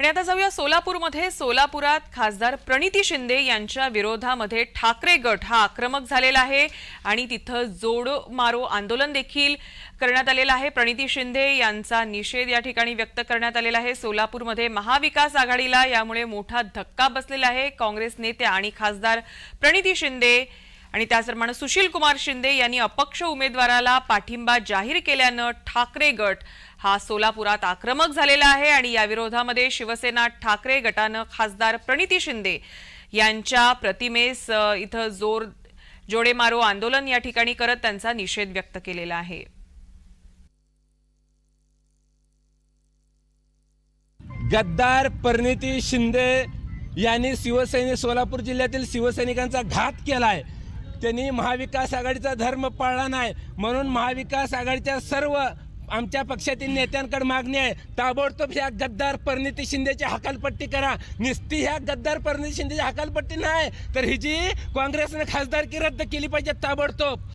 आणि आता जाऊया सोलापूरमध्ये. सोलापुरात खासदार प्रणिती शिंदे यांच्या विरोधामध्ये ठाकरे गट हा आक्रमक झालेला आहे आणि तिथं जोड मारो आंदोलन देखील करण्यात आलेलं आहे. प्रणिती शिंदे यांचा निषेध या ठिकाणी व्यक्त करण्यात आलेला आहे. सोलापूरमध्ये महाविकास आघाडीला यामुळे मोठा धक्का बसलेला आहे. काँग्रेस नेत्या आणि खासदार प्रणिती शिंदे आणि त्याचप्रमाणे सुशील कुमार शिंदे यांनी अपक्ष उमेदवाराला पाठिंबा जाहीर केल्यानं ठाकरे गट हा सोलापुरात आक्रमक झालेला आहे आणि या विरोधामध्ये शिवसेना ठाकरे गटानं खासदार प्रणिती शिंदे यांच्या प्रतिमेस इथं जोर जोडे मारो आंदोलन या ठिकाणी करत त्यांचा निषेध व्यक्त केलेला आहे. गद्दार परिणिती शिंदे यांनी शिवसैनिक सोलापूर जिल्ह्यातील शिवसैनिकांचा घात केला आहे त्यांनी महाविकास आघाडीचा धर्म पाळला नाही. म्हणून महाविकास आघाडीच्या सर्व आमच्या पक्षातील नेत्यांकडे मागणी आहे ताबडतोब ह्या गद्दार परिणिती शिंदेची हकालपट्टी करा. निस्ती ह्या गद्दार परिणिती शिंदेची हकालपट्टी नाही तर ही जी काँग्रेसने खासदारकी रद्द केली पाहिजे ताबडतोब.